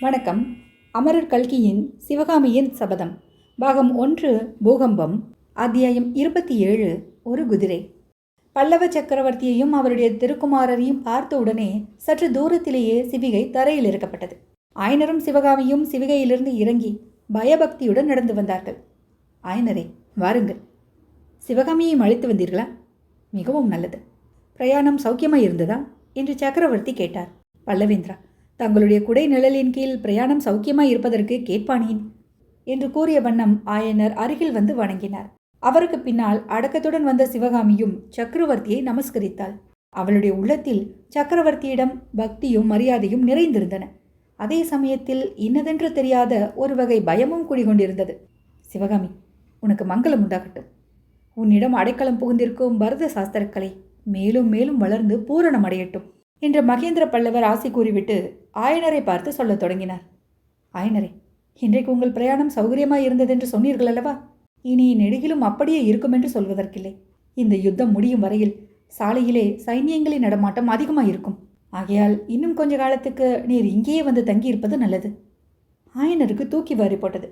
வணக்கம். அமரர் கல்கியின் சிவகாமியின் சபதம். பாகம் ஒன்று பூகம்பம் அத்தியாயம் இருபத்தி ஏழு ஒரு குதிரை. பல்லவ சக்கரவர்த்தியையும் அவருடைய திருக்குமாரரையும் பார்த்த உடனே சற்று தூரத்திலேயே சிவிகை தரையில் இறக்கப்பட்டது. ஆயனரும் சிவகாமியும் சிவிகையிலிருந்து இறங்கி பயபக்தியுடன் நடந்து வந்தார்கள். ஆயனரே வாருங்கள். சிவகாமியை அழைத்து வந்தீர்களா? மிகவும் நல்லது. பிரயாணம் சௌக்கியமாக இருந்ததா? என்று சக்கரவர்த்தி கேட்டார். பல்லவேந்திரா தங்களுடைய குடை நிழலின் கீழ் பிரயாணம் சௌக்கியமாய் இருப்பதற்கு கேட்பானேன்? என்று கூறிய வண்ணம் ஆயனர் அருகில் வந்து வணங்கினார். அவருக்கு பின்னால் அடக்கத்துடன் வந்த சிவகாமியும் சக்கரவர்த்தியை நமஸ்கரித்தாள். அவளுடைய உள்ளத்தில் சக்கரவர்த்தியிடம் பக்தியும் மரியாதையும் நிறைந்திருந்தன. அதே சமயத்தில் இன்னதென்று தெரியாத ஒரு வகை பயமும் குடிகொண்டிருந்தது. சிவகாமி உனக்கு மங்களம் உண்டாகட்டும். உன்னிடம் அடைக்கலம் புகுந்திருக்கும் பரத சாஸ்திரக்கலை மேலும் மேலும் வளர்ந்து பூரணம் அடையட்டும். என்று மகேந்திர பல்லவர் ஆசி கூறிவிட்டு ஆயனரை பார்த்து சொல்லத் தொடங்கினார். ஆயனரே இன்றைக்கு உங்கள் பிரயாணம் சௌகரியமாய் இருந்ததென்று சொன்னீர்கள் அல்லவா? இனி நெடுகிலும் அப்படியே இருக்கும் என்று சொல்வதற்கில்லை. இந்த யுத்தம் முடியும் வரையில் சாலையிலே சைன்யங்களின் நடமாட்டம் அதிகமாக இருக்கும். ஆகையால் இன்னும் கொஞ்ச காலத்துக்கு நீர் இங்கேயே வந்து தங்கியிருப்பது நல்லது. ஆயனருக்கு தூக்கி வாரி போட்டது.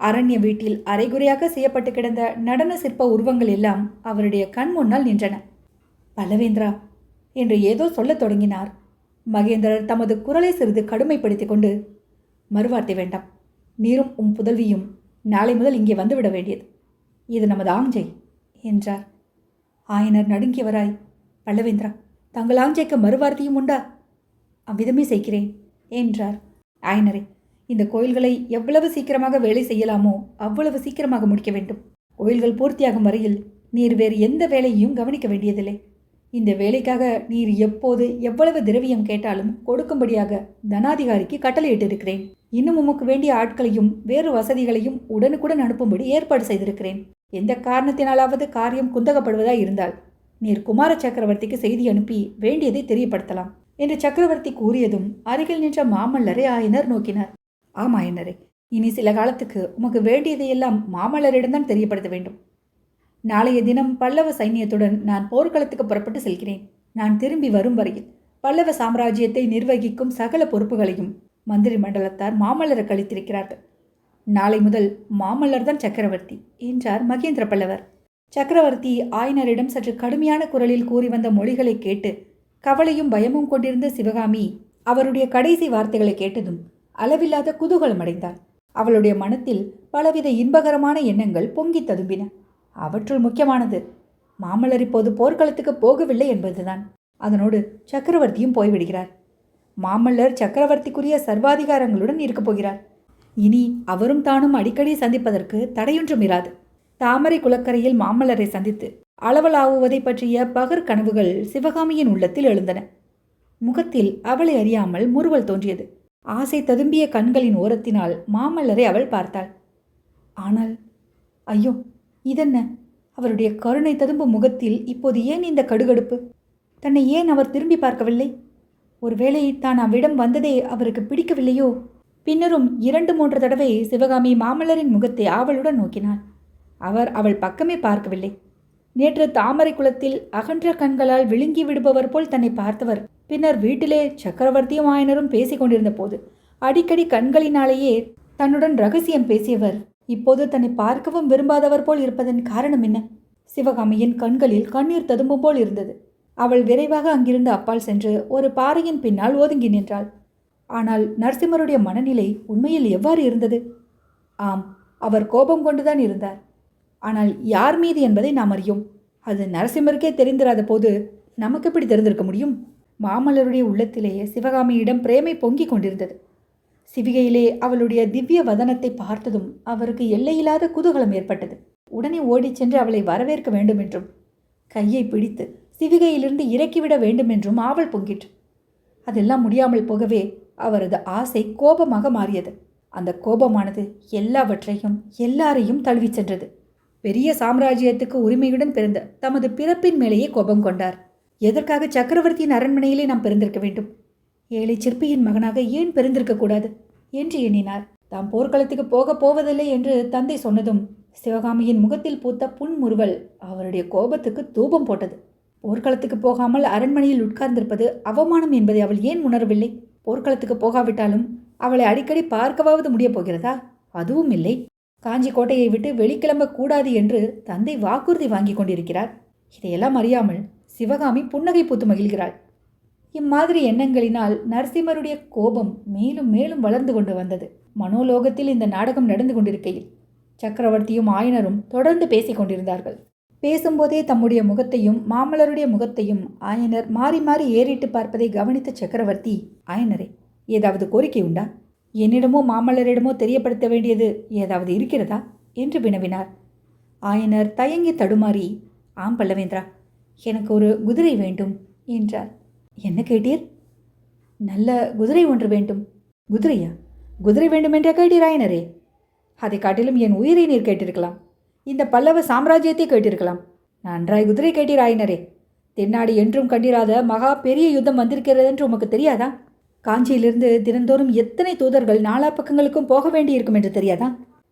அரண்ய வீட்டில் அரைகுறையாக செய்யப்பட்டு கிடந்த நடன சிற்ப உருவங்கள் எல்லாம் அவருடைய கண் முன்னால் நின்றன. பல்லவேந்திரா என்று ஏதோ சொல்லத் தொடங்கினார். மகேந்திரர் தமது குரலை சிறிது கடுமைப்படுத்திக் கொண்டு மறுவார்த்தை வேண்டாம். நீரும் உம் புதல்வியும் நாளை முதல் இங்கே வந்துவிட வேண்டியது. இது நமது ஆஞ்சை என்றார். ஆயனர் நடுங்கியவராய். பல்லவேந்திரா தங்கள் ஆஞ்சைக்கு மறுவார்த்தையும் உண்டா? அவ்விதமே செய்கிறேன் என்றார். ஆயனரே இந்த கோயில்களை எவ்வளவு சீக்கிரமாக வேலை செய்யலாமோ அவ்வளவு சீக்கிரமாக முடிக்க வேண்டும். கோயில்கள் பூர்த்தியாகும் வரையில் நீர் வேறு எந்த வேலையையும் கவனிக்க வேண்டியதில்லை. இந்த வேலைக்காக நீர் எப்போது எவ்வளவு திரவியம் கேட்டாலும் கொடுக்கும்படியாக தனாதிகாரிக்கு கட்டளையிட்டிருக்கிறேன். இன்னும் உமக்கு வேண்டிய ஆட்களையும் வேறு வசதிகளையும் உடனுக்குடன் அனுப்பும்படி ஏற்பாடு செய்திருக்கிறேன். எந்த காரணத்தினாலாவது காரியம் குந்தகப்படுவதாய் இருந்தால் நீர் குமார சக்கரவர்த்திக்கு செய்தி அனுப்பி வேண்டியதை தெரியப்படுத்தலாம் என்று சக்கரவர்த்தி கூறியதும் அருகில் நின்ற மாமல்லரை ஆயனர் நோக்கினார். ஆம் ஆயனரே இனி சில காலத்துக்கு உமக்கு வேண்டியதையெல்லாம் மாமல்லரிடம்தான் தெரியப்படுத்த வேண்டும். நாளைய தினம் பல்லவ சைன்யத்துடன் நான் போர்க்களத்துக்கு புறப்பட்டு செல்கிறேன். நான் திரும்பி வரும் வரையில் பல்லவ சாம்ராஜ்யத்தை நிர்வகிக்கும் சகல பொறுப்புகளையும் மந்திரி மண்டலத்தார் மாமல்லருக்கு கழித்திருக்கிறார்கள் நாளை முதல் மாமல்லர் தான் சக்கரவர்த்தி என்றார் மகேந்திர பல்லவர். சக்கரவர்த்தி ஆயனரிடம் சற்று கடுமையான குரலில் கூறி வந்த மொழிகளை கேட்டு கவலையும் பயமும் கொண்டிருந்த சிவகாமி அவருடைய கடைசி வார்த்தைகளை கேட்டதும் அளவில்லாத குதூகலம் அடைந்தாள் அவளுடைய மனத்தில் பலவித இன்பகரமான எண்ணங்கள் பொங்கித் ததும்பின. அவற்றுள் முக்கியமானது. மாமல்லர் இப்போது போர்க்களத்துக்கு போகவில்லை என்பதுதான். அதனோடு சக்கரவர்த்தியும் போய்விடுகிறார். மாமல்லர் சக்கரவர்த்திக்குரிய சர்வாதிகாரங்களுடன் இருக்கப் போகிறார். இனி அவரும் தானும் அடிக்கடி சந்திப்பதற்கு தடையொன்றும் இராது. தாமரை குளக்கரையில் மாமல்லரை சந்தித்து அளவலாவுவதை பற்றிய பகர் கனவுகள் சிவகாமியின் உள்ளத்தில் எழுந்தன. முகத்தில் அவளை அறியாமல் முறுவல் தோன்றியது. ஆசை ததும்பிய கண்களின் ஓரத்தினால் மாமல்லரை அவள் பார்த்தாள். ஆனால் ஐயோ இதென்ன? அவருடைய கருணை ததும்பும் முகத்தில் இப்போது ஏன் இந்த கடுகடுப்பு? தன்னை ஏன் அவர் திரும்பி பார்க்கவில்லை? ஒருவேளை தான் அவ்விடம் வந்ததே அவருக்கு பிடிக்கவில்லையோ? பின்னரும் இரண்டு மூன்று தடவை சிவகாமி மாமல்லரின் முகத்தை ஆவலுடன் நோக்கினாள். அவர் அவள் பக்கமே பார்க்கவில்லை. நேற்று தாமரை குளத்தில் அகன்ற கண்களால் விழுங்கி விடுபவர் போல் தன்னை பார்த்தவர். பின்னர் வீட்டிலே சக்கரவர்த்தியும் ஆயனரும் பேசிக் கொண்டிருந்த போது அடிக்கடி கண்களினாலேயே தன்னுடன் ரகசியம் பேசியவர். இப்போது தன்னை பார்க்கவும் விரும்பாதவர் போல் இருப்பதன் காரணம் என்ன? சிவகாமியின் கண்களில் கண்ணீர் ததும்பும் போல் இருந்தது. அவள் விரைவாக அங்கிருந்து அப்பால் சென்று ஒரு பாறையின் பின்னால் ஒதுங்கி நின்றாள். ஆனால் நரசிம்மருடைய மனநிலை உண்மையில் எவ்வாறு இருந்தது? ஆம் அவர் கோபம் கொண்டுதான் இருந்தார். ஆனால் யார் மீது என்பதை நாம் அறியும். அது நரசிம்மருக்கே தெரிந்திராத போது நமக்கு எப்படி தெரிந்திருக்க முடியும்? மாமல்லருடைய உள்ளத்திலேயே சிவகாமியிடம் பிரேமை பொங்கிக் கொண்டிருந்தது. சிவிகையிலே அவளுடைய திவ்ய வதனத்தை பார்த்ததும் அவருக்கு எல்லையில்லாத குதூகலம் ஏற்பட்டது. உடனே ஓடிச் சென்று அவளை வரவேற்க வேண்டும் என்றும் கையை பிடித்து சிவிகையிலிருந்து இறக்கிவிட வேண்டும் என்றும் ஆவல் பொங்கிற்று. அதெல்லாம் முடியாமல் போகவே அவரது ஆசை கோபமாக மாறியது. அந்த கோபமானது எல்லாவற்றையும் எல்லாரையும் தழுவிச் சென்றது. பெரிய சாம்ராஜ்யத்துக்கு உரிமையுடன் பிறந்த தமது பிறப்பின் மேலேயே கோபம் கொண்டார். எதற்காக சக்கரவர்த்தியின் அரண்மனையிலே நாம் பிறந்திருக்க வேண்டும்? ஏழை சிற்பியின் மகனாக ஏன் பிறந்திருக்கக்கூடாது என்று எண்ணினார். தாம் போர்க்களத்துக்கு போகப் போவதில்லை என்று தந்தை சொன்னதும் சிவகாமியின் முகத்தில் பூத்த புன்முறுவல் அவருடைய கோபத்துக்கு தூபம் போட்டது. போர்க்களத்துக்கு போகாமல் அரண்மனையில் உட்கார்ந்திருப்பது அவமானம் என்பதை அவள் ஏன் உணரவில்லை? போர்க்களத்துக்கு போகாவிட்டாலும் அவளை அடிக்கடி பார்க்கவாவது முடியப் போகிறதா? அதுவும் இல்லை. காஞ்சி கோட்டையை விட்டு வெளிக்கிளம்ப கூடாது என்று தந்தை வாக்குறுதி வாங்கி கொண்டிருக்கிறார். இதையெல்லாம் அறியாமல் சிவகாமி புன்னகை பூத்து மகிழ்கிறாள். இம்மாதிரி எண்ணங்களினால் நரசிம்மருடைய கோபம் மேலும் மேலும் வளர்ந்து கொண்டு வந்தது. மனோலோகத்தில் இந்த நாடகம் நடந்து கொண்டிருக்கையில் சக்கரவர்த்தியும் ஆயனரும் தொடர்ந்து பேசிக் கொண்டிருந்தார்கள். பேசும்போதே தம்முடைய முகத்தையும் மாமல்லருடைய முகத்தையும் ஆயனர் மாறி மாறி ஏறிட்டு பார்ப்பதை கவனித்த சக்கரவர்த்தி ஆயனரே ஏதாவது கோரிக்கை உண்டா? என்னிடமோ மாமல்லரிடமோ தெரியப்படுத்த வேண்டியது ஏதாவது இருக்கிறதா? என்று வினவினார். ஆயனர் தயங்கி தடுமாறி ஆம் பல்லவேந்திரா எனக்கு ஒரு குதிரை வேண்டும் என்றார். என்ன கேட்டீர்? நல்ல குதிரை ஒன்று வேண்டும். குதிரையா? குதிரை வேண்டுமென்றே கேட்டீர் அதை காட்டிலும் என் உயிரை நீர் கேட்டிருக்கலாம். இந்த பல்லவ சாம்ராஜ்யத்தை கேட்டிருக்கலாம். நன்றாய் குதிரை கேட்டீராயினரே தென்னாடு என்றும் கண்டிராத மகா பெரிய யுத்தம் வந்திருக்கிறது என்று உமக்கு தெரியாதா? காஞ்சியிலிருந்து தினந்தோறும் எத்தனை தூதர்கள் நாலா பக்கங்களுக்கும் போக வேண்டியிருக்கும் என்று தெரியாதா?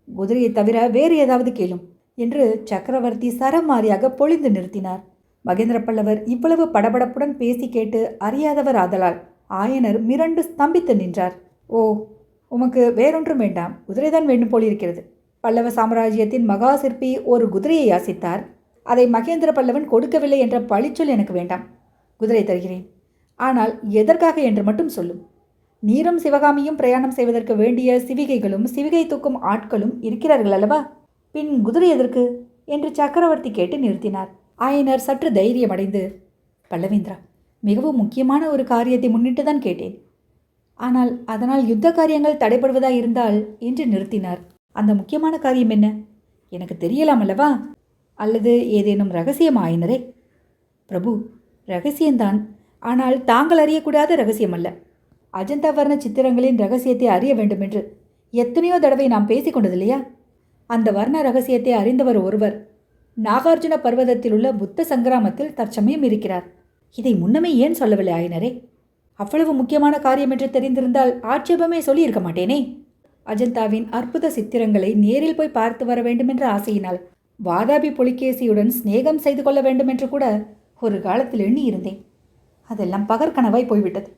குதிரையை தவிர வேறு ஏதாவது கேளும் என்று சக்கரவர்த்தி சரமாரியாக பொழிந்து நிறுத்தினார். மகேந்திர பல்லவர் இவ்வளவு படபடப்புடன் பேசி கேட்டு அறியாதவர் ஆதலால் ஆயனர் மிரண்டு ஸ்தம்பித்து நின்றார். ஓ உமக்கு வேறொன்றும் வேண்டாம். குதிரைதான் வேண்டும் போலிருக்கிறது. பல்லவ சாம்ராஜ்யத்தின் மகா சிற்பி ஒரு குதிரையை யாசித்தார் அதை மகேந்திர பல்லவன் கொடுக்கவில்லை என்ற பழிச்சொல் எனக்கு வேண்டாம். குதிரை தருகிறேன். ஆனால் எதற்காக என்று மட்டும் சொல்லும். நீரும் சிவகாமியும் பிரயாணம் செய்வதற்கு வேண்டிய சிவிகைகளும் சிவிகை தூக்கும் ஆட்களும் இருக்கிறார்கள் அல்லவா? பின் குதிரை எதற்கு? என்று சக்கரவர்த்தி கேட்டு நிறுத்தினார். ஆயனர் சற்று தைரியமடைந்து பல்லவேந்திரா மிகவும் முக்கியமான ஒரு காரியத்தை முன்னிட்டு தான் கேட்டேன். ஆனால் அதனால் யுத்த காரியங்கள் தடைபடுவதாக இருந்தால்? என்று நிறுத்தினார். அந்த முக்கியமான காரியம் என்ன? எனக்கு தெரியலாம் அல்லவா? அல்லது ஏதேனும் ரகசியம் ஆயினரே? பிரபு ரகசியம்தான். ஆனால் தாங்கள் அறியக்கூடாத ரகசியம் அல்ல அஜந்தா வர்ண சித்திரங்களின் ரகசியத்தை அறிய வேண்டும் என்று எத்தனையோ தடவை நாம் பேசிக்கொண்டது இல்லையா அந்த வர்ண ரகசியத்தை அறிந்தவர் ஒருவர் நாகார்ஜுன பர்வதத்தில் உள்ள புத்த சங்கிராமத்தில் தற்சமயம் இருக்கிறார். இதை முன்னமே ஏன் சொல்லவில்லை ஆயினரே? அவ்வளவு முக்கியமான காரியம் என்று தெரிந்திருந்தால் ஆட்சேபமே சொல்லியிருக்க மாட்டேனே? அஜந்தாவின் அற்புத சித்திரங்களை நேரில் போய் பார்த்து வர வேண்டுமென்ற ஆசையினால் வாதாபி புலிகேசியுடன் சிநேகம் செய்து கொள்ள வேண்டுமென்று கூட ஒரு காலத்தில் எண்ணி இருந்தேன் அதெல்லாம் பகற்கனவாய் போய்விட்டது.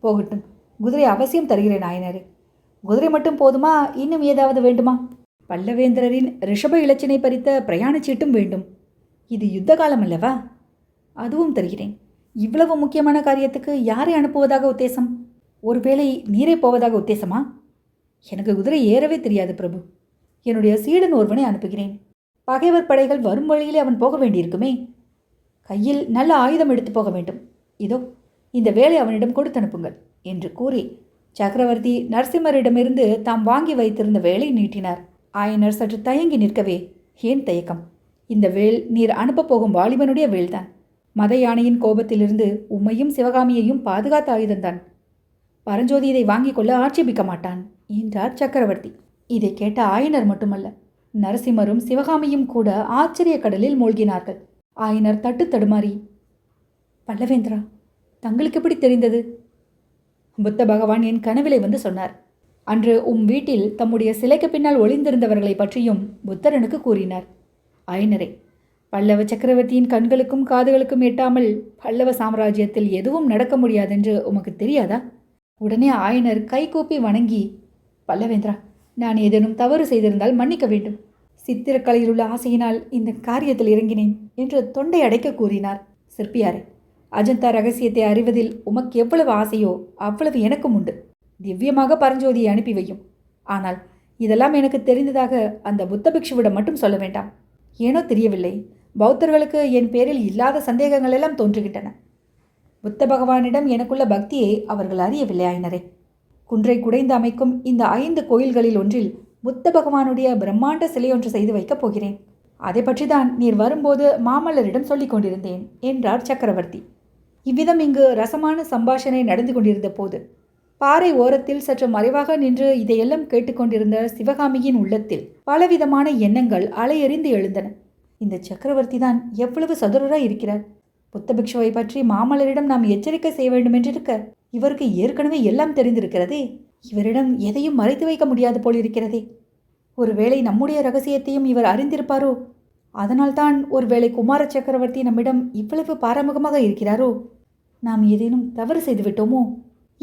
போகட்டும் குதிரை அவசியம் தருகிறேன் ஆயனரே. குதிரை மட்டும் போதுமா? இன்னும் ஏதாவது வேண்டுமா? பல்லவேந்திரரின் ரிஷப இலச்சினை பறித்த பிரயாணச் சீட்டும் வேண்டும். இது யுத்த காலம் அல்லவா அதுவும் தருகிறேன். இவ்வளவு முக்கியமான காரியத்துக்கு யாரை அனுப்புவதாக உத்தேசம்? ஒருவேளை நீரே போவதாக உத்தேசமா? எனக்கு குதிரை ஏறவே தெரியாது பிரபு. என்னுடைய சீடன் ஒருவனை அனுப்புகிறேன். பகைவர் படைகள் வரும் வழியிலே அவன் போக வேண்டியிருக்குமே. கையில் நல்ல ஆயுதம் எடுத்து போக வேண்டும். இதோ இந்த வேலை அவனிடம் கொடுத்து அனுப்புங்கள் என்று கூறி சக்கரவர்த்தி நரசிம்மரிடமிருந்து தாம் வாங்கி வைத்திருந்த வேலை நீட்டினார். ஆயனர் சற்று தயங்கி நிற்கவே ஏன் தயக்கம்? இந்த வேல் நீர் அனுப்பப் போகும் வாலிபனுடைய வேல்தான். மத யானையின் கோபத்திலிருந்து உம்மையும் சிவகாமியையும் பாதுகாத்த ஆயுதம்தான். பரஞ்சோதி இதை வாங்கிக் கொள்ள ஆட்சேபிக்க மாட்டான் என்றார் சக்கரவர்த்தி. இதை கேட்ட ஆயனர் மட்டுமல்ல நரசிம்மரும் சிவகாமியும் கூட ஆச்சரிய கடலில் மூழ்கினார்கள். ஆயனர் தட்டு தடுமாறி பல்லவேந்திரா தங்களுக்கு எப்படி தெரிந்தது? புத்த பகவான் என் கனவிலை வந்து சொன்னார் அன்று உம் வீட்டில் தம்முடைய சிலைக்கு பின்னால் ஒளிந்திருந்தவர்களை பற்றியும் புத்தரனுக்கு கூறினார். ஐனரே பல்லவ சக்கரவர்த்தியின் கண்களுக்கும் காதுகளுக்கும் எட்டாமல் பல்லவ சாம்ராஜ்யத்தில் எதுவும் நடக்க முடியாதென்று உமக்கு தெரியாதா? உடனே ஆயனர் கைகூப்பி வணங்கி பல்லவேந்திரா நான் ஏதேனும் தவறு செய்திருந்தால் மன்னிக்க வேண்டும். சித்திரக்கலையில் உள்ள ஆசையினால் இந்த காரியத்தில் இறங்கினேன் என்று தொண்டை அடைக்க கூறினார். சிற்பியாரே அஜந்தா ரகசியத்தை அறிவதில் உமக்கு எவ்வளவு ஆசையோ அவ்வளவு எனக்கும் உண்டு. திவ்யமாக பரஞ்சோதியை அனுப்பி வையும். ஆனால் இதெல்லாம் எனக்கு தெரிந்ததாக அந்த புத்த பிக்ஷுவிடம் மட்டும் சொல்ல வேண்டாம். ஏனோ தெரியவில்லை. பௌத்தர்களுக்கு என் பேரில் இல்லாத சந்தேகங்கள் எல்லாம் தோன்றுகின்றன புத்த பகவானிடம் எனக்குள்ள பக்தியை அவர்கள் அறியவில்லை ஆயினரே. குன்றை குடைந்து அமைக்கும் இந்த ஐந்து கோயில்களில் ஒன்றில் புத்த பகவானுடைய பிரம்மாண்ட சிலை ஒன்று செய்து வைக்கப் போகிறேன். அதை பற்றிதான் நீர் வரும்போது மாமல்லரிடம் சொல்லிக் கொண்டிருந்தேன் என்றார் சக்கரவர்த்தி. இவ்விதம் இங்கு ரசமான சம்பாஷணை நடந்து கொண்டிருந்த போது பாறை ஓரத்தில் சற்று மறைவாக நின்று இதையெல்லாம் கேட்டுக்கொண்டிருந்த சிவகாமியின் உள்ளத்தில் பலவிதமான எண்ணங்கள் அலையறிந்து எழுந்தன. இந்த சக்கரவர்த்தி தான் எவ்வளவு சதுரராய் இருக்கிறார்? புத்தபிக்ஷுவை பற்றி மாமல்லரிடம் நாம் எச்சரிக்கை செய்ய வேண்டும் என்றிருக்க இவருக்கு ஏற்கனவே எல்லாம் தெரிந்திருக்கிறதே. இவரிடம் எதையும் மறைத்து வைக்க முடியாது போலிருக்கிறதே. ஒருவேளை நம்முடைய ரகசியத்தையும் இவர் அறிந்திருப்பாரோ? அதனால்தான் ஒருவேளை குமார சக்கரவர்த்தி நம்மிடம் இவ்வளவு பாரமுகமாக இருக்கிறாரோ? நாம் ஏதேனும் தவறு செய்துவிட்டோமோ?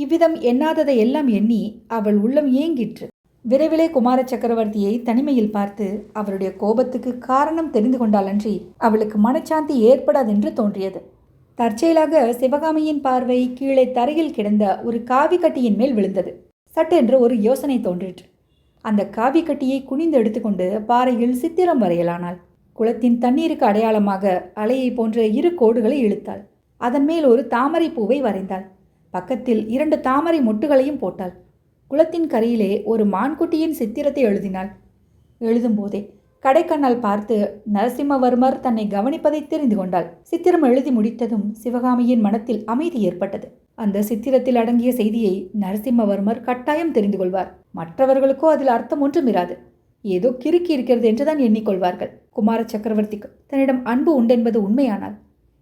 இவ்விதம் எண்ணாததை எல்லாம் எண்ணி அவள் உள்ளம் ஏங்கிற்று. விரைவிலே குமார சக்கரவர்த்தியை தனிமையில் பார்த்து அவருடைய கோபத்துக்கு காரணம் தெரிந்து கொண்டாலன்றி அவளுக்கு மனச்சாந்தி ஏற்படாதென்று தோன்றியது. தற்செயலாக சிவகாமியின் பார்வை கீழே தரையில் கிடந்த ஒரு காவி கட்டியின் மேல் விழுந்தது. சட்டென்று ஒரு யோசனை தோன்றிற்று. அந்த காவி கட்டியை குனிந்து எடுத்துக்கொண்டு பாறையில் சித்திரம் வரையலானாள். குளத்தின் தண்ணீருக்கு அடையாளமாக அலையை போன்ற இரு கோடுகளை இழுத்தாள். அதன் மேல் ஒரு தாமரை பூவை வரைந்தாள். பக்கத்தில் இரண்டு தாமரை மொட்டுகளையும் போட்டாள். குளத்தின் கரையிலே ஒரு மான்குட்டியின் சித்திரத்தை எழுதினாள். எழுதும்போதே கடைக்கண்ணால் பார்த்து நரசிம்மவர்மர் தன்னை கவனிப்பதை தெரிந்து கொண்டாள். சித்திரம் எழுதி முடித்ததும் சிவகாமியின் மனத்தில் அமைதி ஏற்பட்டது. அந்த சித்திரத்தில் அடங்கிய செய்தியை நரசிம்மவர்மர் கட்டாயம் தெரிந்து கொள்வார். மற்றவர்களுக்கோ அதில் அர்த்தம் ஒன்றும் இராது ஏதோ கிறுக்கி இருக்கிறது என்றுதான் எண்ணிக்கொள்வார்கள். குமார சக்கரவர்த்திக்கு தன்னிடம் அன்பு உண்டென்பது உண்மையானால்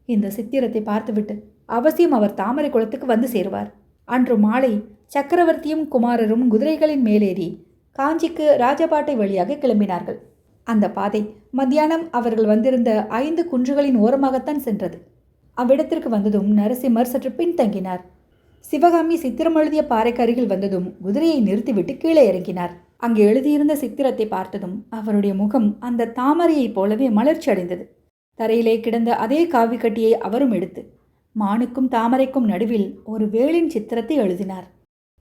இந்த சித்திரத்தை பார்த்துவிட்டு அவசியம் அவர் தாமரை குளத்துக்கு வந்து சேருவார். அன்று மாலை சக்கரவர்த்தியும் குமாரரும் குதிரைகளின் மேலேறி காஞ்சிக்கு ராஜபாட்டை வழியாக கிளம்பினார்கள். அந்த பாதை மத்தியானம் அவர்கள் வந்திருந்த ஐந்து குன்றுகளின் ஓரமாகத்தான் சென்றது. அவ்விடத்திற்கு வந்ததும் நரசிம்மர் சற்று பின்தங்கினார். சிவகாமி சித்திரம் எழுதிய பாறைக்கு அருகில் வந்ததும் குதிரையை நிறுத்திவிட்டு கீழே இறங்கினார். அங்கே எழுதியிருந்த சித்திரத்தை பார்த்ததும் அவருடைய முகம் அந்த தாமரையைப் போலவே மலர்ச்சி அடைந்தது. தரையிலே கிடந்த அதே காவி கட்டியை அவரும் எடுத்து மானுக்கும் தாமரைக்கும் நடுவில் ஒரு வேளின் சித்திரத்தை எழுதினார்.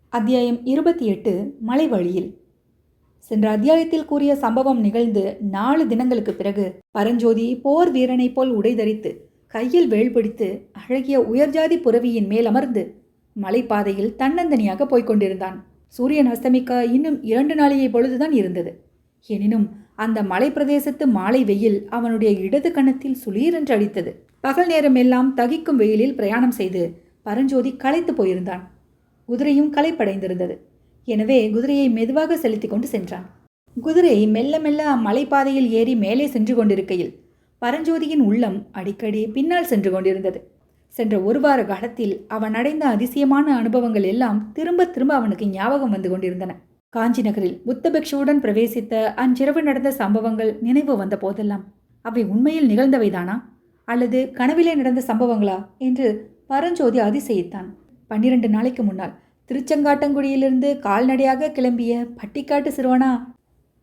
அத்தியாயம் இருபத்தி எட்டு மலை வழியில் சென்ற அத்தியாயத்தில் கூறிய சம்பவம் நிகழ்ந்து நாலு தினங்களுக்கு பிறகு பரஞ்சோதி போர் வீரனைப் போல் உடை தரித்து கையில் வேல் பிடித்து அழகிய உயர்ஜாதி புறவியின் மேல் அமர்ந்து மலைப்பாதையில் தன்னந்தனியாக போய்க் கொண்டிருந்தான். சூரியன் அஸ்தமிக்க இன்னும் இரண்டு நாளைய பொழுதுதான் இருந்தது. எனினும் அந்த மலை பிரதேசத்து மாலை வெயில் அவனுடைய இடது கணத்தில் சுளீரென்று அடித்தது. பகல் நேரம் எல்லாம் தகிக்கும் வெயிலில் பிரயாணம் செய்து பரஞ்சோதி களைத்து போயிருந்தான். குதிரையும் களைப்படைந்திருந்தது. எனவே குதிரையை மெதுவாக செலுத்தி கொண்டு சென்றான். குதிரை மெல்ல மெல்ல அம்மலைப்பாதையில் ஏறி மேலே சென்று கொண்டிருக்கையில் பரஞ்சோதியின் உள்ளம் அடிக்கடி பின்னால் சென்று கொண்டிருந்தது. சென்ற ஒரு வார காலத்தில் அவன் அடைந்த அதிசயமான அனுபவங்கள் எல்லாம் திரும்ப திரும்ப அவனுக்கு ஞாபகம் வந்து கொண்டிருந்தன. காஞ்சி நகரில் புத்தபிக்ஷுவுடன் பிரவேசித்த அன்றிரவு நடந்த சம்பவங்கள் நினைவு வந்த போதெல்லாம் அவை உண்மையில் நிகழ்ந்தவைதானா? அல்லது கனவிலே நடந்த சம்பவங்களா? என்று பரஞ்சோதி அதிசயித்தான். பன்னிரண்டு நாளைக்கு முன்னால் திருச்செங்காட்டங்குடியிலிருந்து கால்நடையாக கிளம்பிய பட்டிக்காட்டு சிறுவனா?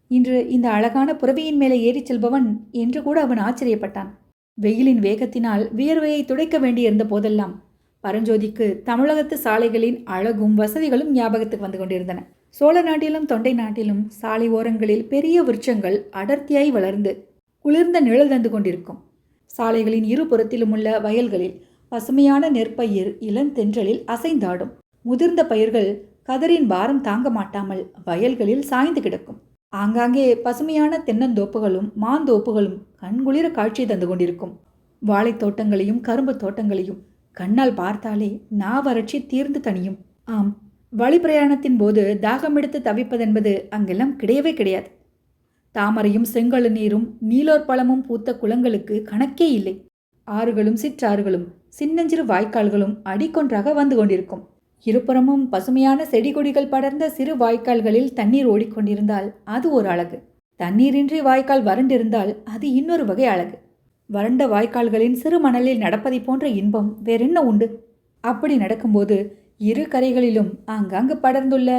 இன்று இந்த அழகான புறவியின் மேலே ஏறிச் செல்பவன் என்று கூட அவன் ஆச்சரியப்பட்டான். வெயிலின் வேகத்தினால் வியர்வையை துடைக்க வேண்டியிருந்த போதெல்லாம் பரஞ்சோதிக்கு தமிழகத்து சாலைகளின் அழகும் வசதிகளும் ஞாபகத்துக்கு வந்து கொண்டிருந்தன. சோழ நாட்டிலும் தொண்டை நாட்டிலும் சாலை ஓரங்களில் பெரிய விருட்சங்கள் அடர்த்தியாய் வளர்ந்து குளிர்ந்த நிழல் தந்து கொண்டிருக்கும். சாலைகளின் இரு புறத்திலும் உள்ள வயல்களில் பசுமையான நெற்பயிர் இளந்தென்றலில் அசைந்தாடும். முதிர்ந்த பயிர்கள் கதரின் பாரம் தாங்க மாட்டாமல் வயல்களில் சாய்ந்து கிடக்கும். ஆங்காங்கே பசுமையான தென்னந்தோப்புகளும் மாந்தோப்புகளும் கண்குளிர காட்சி தந்து கொண்டிருக்கும். வாழைத் தோட்டங்களையும் கரும்பு தோட்டங்களையும் கண்ணால் பார்த்தாலே நாவறட்சி தீர்ந்து தனியும் ஆம் வழிப்பிரயாணத்தின் போது தாகம் எடுத்து தவிப்பதென்பது அங்கெல்லாம் கிடையவே கிடையாது. தாமரையும் செங்கழு நீரும் நீலோர் பழமும் பூத்த குளங்களுக்கு கணக்கே இல்லை. ஆறுகளும் சிற்றாறுகளும் சின்னஞ்சிறு வாய்க்கால்களும் அடிக்கொன்றாக வந்து கொண்டிருக்கும். இருபுறமும் பசுமையான செடி கொடிகள் படர்ந்த சிறு வாய்க்கால்களில் தண்ணீர் ஓடிக்கொண்டிருந்தால் அது ஒரு அழகு. தண்ணீரின்றி வாய்க்கால் வறண்டிருந்தால் அது இன்னொரு வகை அழகு. வறண்ட வாய்க்கால்களின் சிறு மணலில் நடப்பதை போன்ற இன்பம் வேறென்ன உண்டு? அப்படி நடக்கும்போது இரு கரைகளிலும் ஆங்காங்கு படர்ந்துள்ள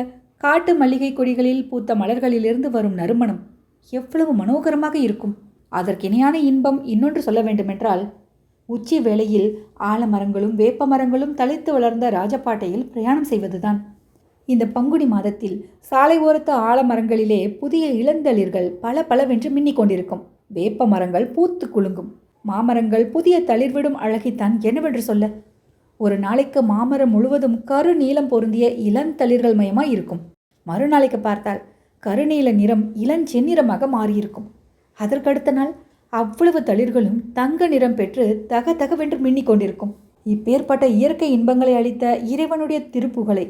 காட்டு மல்லிகை கொடிகளில் பூத்த மலர்களிலிருந்து வரும் நறுமணம் எவ்வளவு மனோகரமாக இருக்கும். அதற்கிணையான இன்பம் இன்னொன்று சொல்ல வேண்டுமென்றால் உச்சி வேளையில் ஆலமரங்களும் வேப்ப மரங்களும் தளித்து வளர்ந்த ராஜபாட்டையில் பிரயாணம் செய்வதுதான். இந்த பங்குனி மாதத்தில் சாலை ஓரத்து ஆலமரங்களிலே புதிய இளந்தளிர்கள் பல பலவென்று மின்னிக் கொண்டிருக்கும். வேப்ப மரங்கள் பூத்து குலுங்கும். மாமரங்கள் புதிய தளிர்விடும் அழகைத்தான் என்னவென்று சொல்ல ஒரு நாளைக்கு மாமரம் முழுவதும் கரு நீளம் பொருந்திய இளந்தளிர்கள் மயமாக இருக்கும். மறுநாளைக்கு பார்த்தால் கருநீல நிறம் இளஞ்செந்நிறமாக மாறியிருக்கும். அதற்கடுத்த நாள் அவ்வளவு தளிர்களும் தங்க நிறம் பெற்று தக தகவென்று மின்னிக் கொண்டிருக்கும். இப்பேற்பட்ட இயற்கை இன்பங்களை அளித்த இறைவனுடைய திருப்புகளை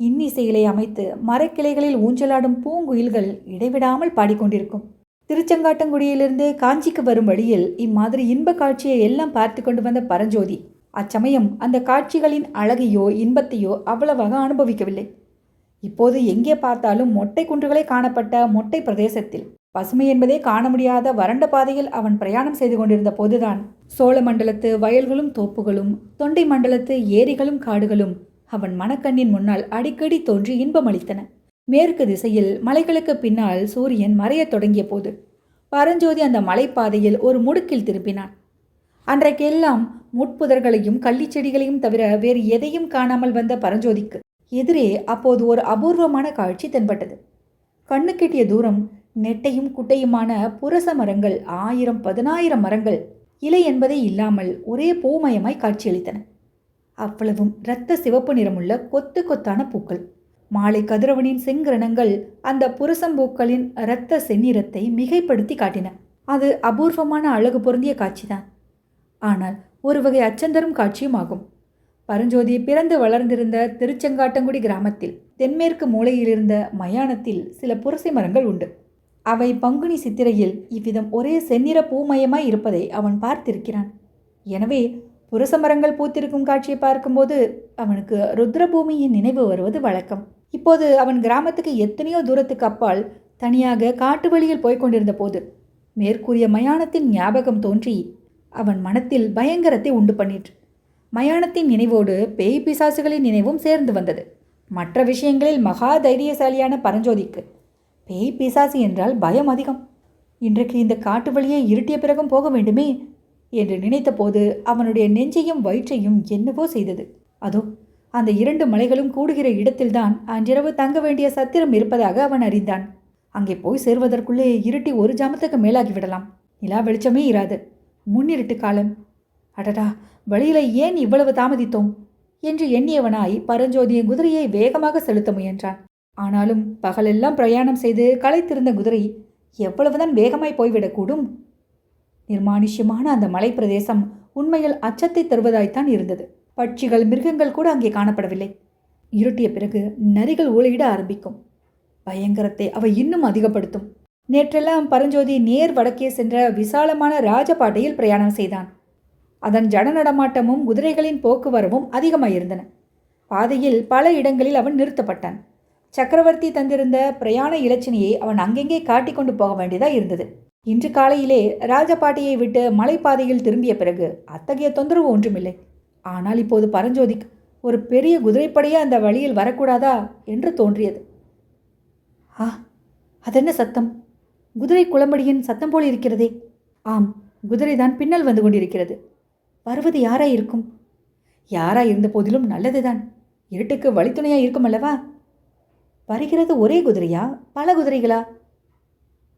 இன்னிசைகளை அமைத்து மரக்கிளைகளில் ஊஞ்சலாடும் பூங்குயில்கள் இடைவிடாமல் பாடிக்கொண்டிருக்கும். திருச்செங்காட்டங்குடியிலிருந்து காஞ்சிக்கு வரும் வழியில் இம்மாதிரி இன்ப காட்சியை எல்லாம் பார்த்து கொண்டு வந்த பரஞ்சோதி அச்சமயம் அந்த காட்சிகளின் அழகையோ இன்பத்தையோ அவ்வளவாக அனுபவிக்கவில்லை. இப்போது எங்கே பார்த்தாலும் மொட்டை குன்றுகளே காணப்பட்ட மொட்டை பிரதேசத்தில் பசுமை என்பதே காண முடியாத வறண்ட பாதையில் அவன் பிரயாணம் செய்து கொண்டிருந்த போதுதான் சோழ மண்டலத்து வயல்களும் தோப்புகளும் தொண்டை மண்டலத்து ஏரிகளும் காடுகளும் அவன் மனக்கண்ணின் முன்னால் அடிக்கடி தோன்றி இன்பமளித்தன. மேற்கு திசையில் மலைகளுக்கு பின்னால் சூரியன் மறையத் தொடங்கிய போது பரஞ்சோதி அந்த மலைப்பாதையில் ஒரு முடுக்கில் திரும்பினான். அன்றைக்கெல்லாம் முட்புதர்களையும் கள்ளிச்செடிகளையும் தவிர வேறு எதையும் காணாமல் வந்த பரஞ்சோதிக்கு எதிரே அப்போது ஒரு அபூர்வமான காட்சி தென்பட்டது. கண்ணு கெட்டிய தூரம் நெட்டையும் குட்டையுமான புரச மரங்கள் ஆயிரம் பதினாயிரம் மரங்கள் இலை என்பதே இல்லாமல் ஒரே பூமயமாய் காட்சியளித்தன. அவ்வளவும் இரத்த சிவப்பு நிறமுள்ள கொத்து கொத்தான பூக்கள். மாலை கதிரவனின் செங்கிரணங்கள் அந்த புரசம்பூக்களின் இரத்த செந்நிறத்தை மிகைப்படுத்தி காட்டின. அது அபூர்வமான அழகு பொருந்திய காட்சிதான். ஆனால் ஒரு வகை அச்சந்தரும் காட்சியும் ஆகும் பரஞ்சோதி பிறந்து வளர்ந்திருந்த திருச்செங்காட்டங்குடி கிராமத்தில் தென்மேற்கு மூலையிலிருந்த மயானத்தில் சில புரசை மரங்கள் உண்டு. அவை பங்குனி சித்திரையில் இவ்விதம் ஒரே செந்நிற பூமயமாய் இருப்பதை அவன் பார்த்திருக்கிறான். எனவே புரச மரங்கள் பூத்திருக்கும் காட்சியை பார்க்கும்போது அவனுக்கு ருத்ரபூமியின் நினைவு வருவது வழக்கம். இப்போது அவன் கிராமத்துக்கு எத்தனையோ தூரத்துக்கு அப்பால் தனியாக காட்டு வழியில் போய்க் கொண்டிருந்த போது மேற்கூறிய மயானத்தின் ஞாபகம் தோன்றி அவன் மனத்தில் பயங்கரத்தை உண்டு பண்ணிற்று. மயானத்தின் நினைவோடு பேய் பிசாசுகளின் நினைவும் சேர்ந்து வந்தது. மற்ற விஷயங்களில் மகா தைரியசாலியான பரஞ்சோதிக்கு பேய் பிசாசு என்றால் பயம் அதிகம். இன்றைக்கு இந்த காட்டு வழியை இருட்டிய பிறகும் போக வேண்டுமே என்று நினைத்தபோது அவனுடைய நெஞ்சையும் வயிற்றையும் என்னவோ செய்தது. அதோ அந்த இரண்டு மலைகளும் கூடுகிற இடத்தில்தான் அன்றிரவு தங்க வேண்டிய சத்திரம் இருப்பதாக அவன் அறிந்தான். அங்கே போய் சேர்வதற்குள்ளே இருட்டி ஒரு ஜாமத்துக்கு மேலாகிவிடலாம் நிலா வெளிச்சமே இராது. முன்னிருட்டு காலம். அடடா வழியில ஏன் இவ்வளவு தாமதித்தோம்? என்று எண்ணியவனாய் பரஞ்சோதியின் குதிரையை வேகமாக செலுத்த முயன்றான். ஆனாலும் பகலெல்லாம் பிரயாணம் செய்து களைத்திருந்த குதிரை எவ்வளவுதான் வேகமாய் போய்விடக்கூடும்? நிர்மானுஷ்யமான அந்த மலைப்பிரதேசம் உண்மையில் அச்சத்தை தருவதாய்த்தான் இருந்தது. பட்சிகள் மிருகங்கள் கூட அங்கே காணப்படவில்லை. இருட்டிய பிறகு நரிகள் ஊழையிட ஆரம்பிக்கும். பயங்கரத்தை அவை இன்னும் அதிகப்படுத்தும். நேற்றெல்லாம் பரஞ்சோதி நேர் வடக்கே சென்ற விசாலமான ராஜபாட்டையில் பிரயாணம் செய்தான். அதன் ஜன நடமாட்டமும் குதிரைகளின் போக்குவரவும் அதிகமாயிருந்தன. பாதையில் பல இடங்களில் அவன் நிறுத்தப்பட்டான். சக்கரவர்த்தி தந்திருந்த பிரயாண இலச்சினையை அவன் அங்கெங்கே காட்டிக்கொண்டு போக வேண்டியதாக இருந்தது. இன்று காலையிலே ராஜபாட்டியை விட்டு மலைப்பாதையில் திரும்பிய பிறகு அத்தகைய தொந்தரவு ஒன்றுமில்லை. ஆனால் இப்போது பரஞ்சோதிக்கு ஒரு பெரிய குதிரைப்படையே அந்த வழியில் வரக்கூடாதா என்று தோன்றியது. ஆ அதென்ன சத்தம்? குதிரை குளம்படியின் சத்தம் போல் இருக்கிறதே. ஆம் குதிரைதான் பின்னல் வந்து கொண்டிருக்கிறது. வருவது யாரா இருக்கும் யாரா இருந்த போதிலும் நல்லதுதான். இருட்டுக்கு வழித்துணையா இருக்கும் அல்லவா வருகிறது ஒரே குதிரையா? பல குதிரைகளா?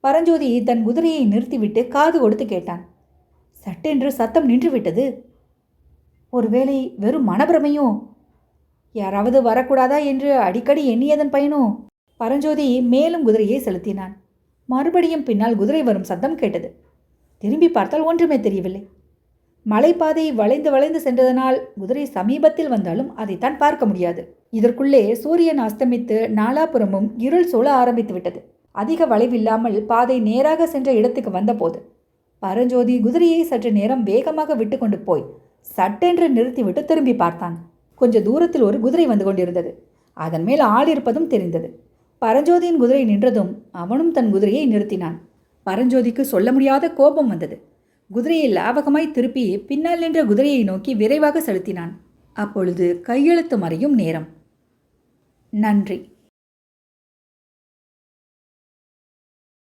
பரஞ்சோதி தன் குதிரையை நிறுத்திவிட்டு காது கொடுத்து கேட்டான். சட்டென்று சத்தம் நின்றுவிட்டது. ஒருவேளை வெறும் மனப்பிரமையோ? யாராவது வரக்கூடாதா என்று அடிக்கடி எண்ணியதன் பயனோ? பரஞ்சோதி மேலும் குதிரையை செலுத்தினான். மறுபடியும் பின்னால் குதிரை வரும் சத்தம் கேட்டது. திரும்பி பார்த்தால் ஒன்றுமே தெரியவில்லை. மலைப்பாதை வளைந்து வளைந்து சென்றதனால் குதிரை சமீபத்தில் வந்தாலும் அதைத்தான் பார்க்க முடியாது. இதற்குள்ளே சூரியன் அஸ்தமித்து நாலாபுறமும் இருள் சூழ ஆரம்பித்து விட்டது. அதிக வளைவில்லாமல் பாதை நேராக சென்ற இடத்துக்கு வந்தபோது பரஞ்சோதி குதிரையை சற்று நேரம் வேகமாக விட்டு கொண்டு போய் சட்டென்று நிறுத்திவிட்டு திரும்பி பார்த்தான். கொஞ்ச தூரத்தில் ஒரு குதிரை வந்து கொண்டிருந்தது. அதன் மேல் ஆள் இருப்பதும் தெரிந்தது. பரஞ்சோதியின் குதிரை நின்றதும் அவனும் தன் குதிரையை நிறுத்தினான். பரஞ்சோதிக்கு சொல்ல முடியாத கோபம் வந்தது. குதிரையை லாவகமாய் திருப்பி பின்னால் நின்ற குதிரையை நோக்கி விரைவாக செலுத்தினான். அப்பொழுது கையெழுத்து மறையும் நேரம். நன்றி.